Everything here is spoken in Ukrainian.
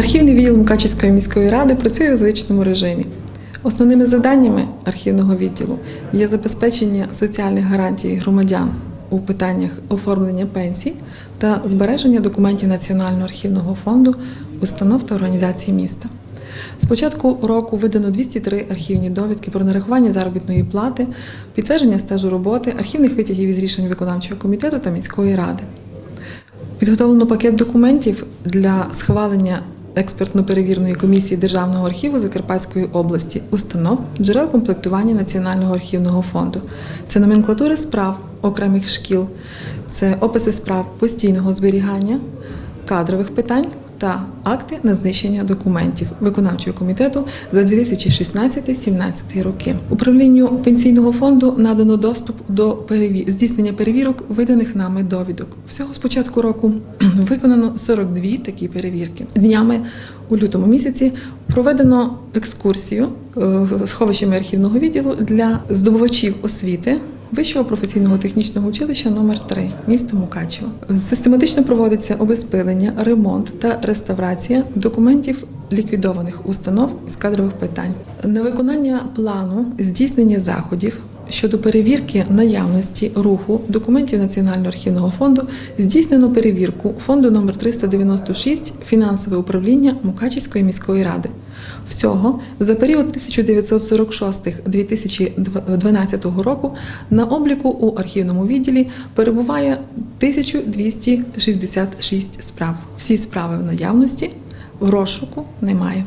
Архівний відділ Мукачівської міської ради працює у звичному режимі. Основними завданнями архівного відділу є забезпечення соціальних гарантій громадян у питаннях оформлення пенсій та збереження документів Національного архівного фонду, установ та організацій міста. З початку року видано 203 архівні довідки про нарахування заробітної плати, підтвердження стажу роботи, архівних витягів із рішень виконавчого комітету та міської ради. Підготовлено пакет документів для схвалення експертно-перевірної комісії Державного архіву Закарпатської області, установ, джерел комплектування Національного архівного фонду. Це номенклатури справ окремих шкіл, це описи справ постійного зберігання, кадрових питань та акти на знищення документів виконавчого комітету за 2016-17 роки. Управлінню пенсійного фонду надано доступ до переві... здійснення перевірок виданих нами довідок. Всього з початку року виконано 42 такі перевірки. Днями у лютому місяці проведено екскурсію е, сховищами архівного відділу для здобувачів освіти. Вищого професійного технічного училища номер 3 міста Мукачево. Систематично проводиться обезпилення, ремонт та реставрація документів ліквідованих установ з кадрових питань. На виконання плану здійснення заходів щодо перевірки наявності руху документів Національного архівного фонду здійснено перевірку фонду номер 396 фінансове управління Мукачівської міської ради. Всього за період 1946-2012 року на обліку у архівному відділі перебуває 1266 справ. Всі справи в наявності, в розшуку немає.